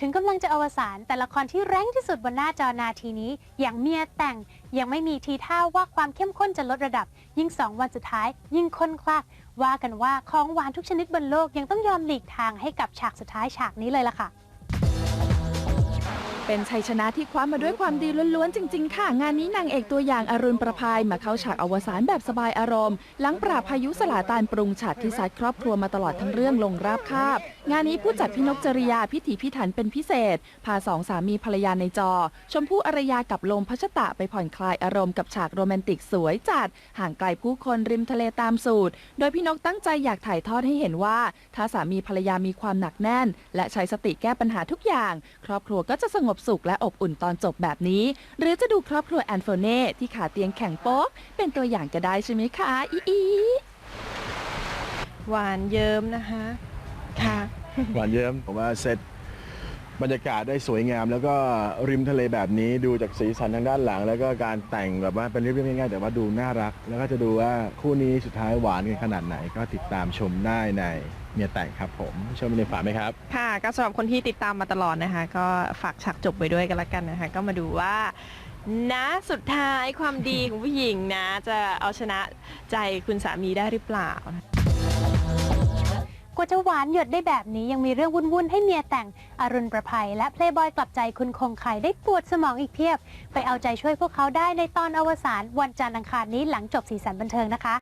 ถึงกำลังจะอวสานแต่ละครที่แรงที่สุดบนหน้าจอนาทีนี้ อย่างเมียแต่งยังไม่มีทีท่าว่าความเข้มข้นจะลดระดับ ยิ่งสองวันสุดท้าย ยิ่งข้นคลักว่ากันว่าของหวานทุกชนิดบนโลกยังต้องยอมหลีกทางให้กับฉากสุดท้ายฉากนี้เลยล่ะค่ะ เป็นชัยชนะที่คว้ามาด้วยความดีล้วนๆ จริง ๆ ค่ะ งานนี้นางเอกตัวอย่างอรุณประพายมาเข้าฉากอวสานแบบสบายอารมณ์ หลังปราบพายุสลาตานปรุงฉากที่ซัดครอบครัวมาตลอดทั้งเรื่องลงราบคาบ งานนี้ผู้จัดพี่นกจริยาพิถีพิถันเป็นพิเศษ พาสองสามีภรรยาในจอ ชมพู่อารยากับลมพัชตะไปผ่อนคลายอารมณ์กับฉากโรแมนติกสวยจัด ห่างไกลผู้คนริมทะเลตามสูตร โดยพี่นกตั้งใจอยากถ่ายทอดให้เห็นว่า ถ้าสามีภรรยามีความหนักแน่น และใช้สติแก้ปัญหาทุกอย่าง ครอบครัวก็จะสงบสุขและอบอุ่นตอนจบแบบนี้ หรือจะดูครอบครัวแอนโฟเน่ที่ขาเตียงแข็งโป๊ก เป็นตัวอย่างก็ได้ใช่ไหมคะ อีอีหวานเยิ้มนะคะค่ะ หวานเยิ้มผมว่าเซต บรรยากาศได้สวยงาม แล้วก็ริมทะเลแบบนี้ดูจากสีสันทางด้านหลัง แล้วก็การแต่งแบบว่าเป็นเรียบง่ายๆ แต่ว่าดูน่ารัก แล้วก็จะดูว่าคู่นี้สุดท้ายหวานกันขนาดไหน ก็ติดตามชมได้ในเมียแต่งครับผมชมในฝากไหมครับ ค่ะก็สำหรับคนที่ติดตามมาตลอดนะคะ ก็ฝากฉากจบไว้ด้วยกันละกันนะคะ ก็มาดูว่านะสุดท้ายความดีของผู้หญิงนะ จะเอาชนะใจคุณสามีได้หรือเปล่า กว่าจะหวานหยดได้แบบนี้ยังมีเรื่องวุ่นๆ ให้เมียแต่งอรุณประภัยและเพลย์บอยกลับใจคุณคงไข่ได้ปวดสมองอีกเพียบ ไปเอาใจช่วยพวกเขาได้ในตอนอวสานวันจันทร์อังคารนี้หลังจบสีสันบันเทิงนะคะ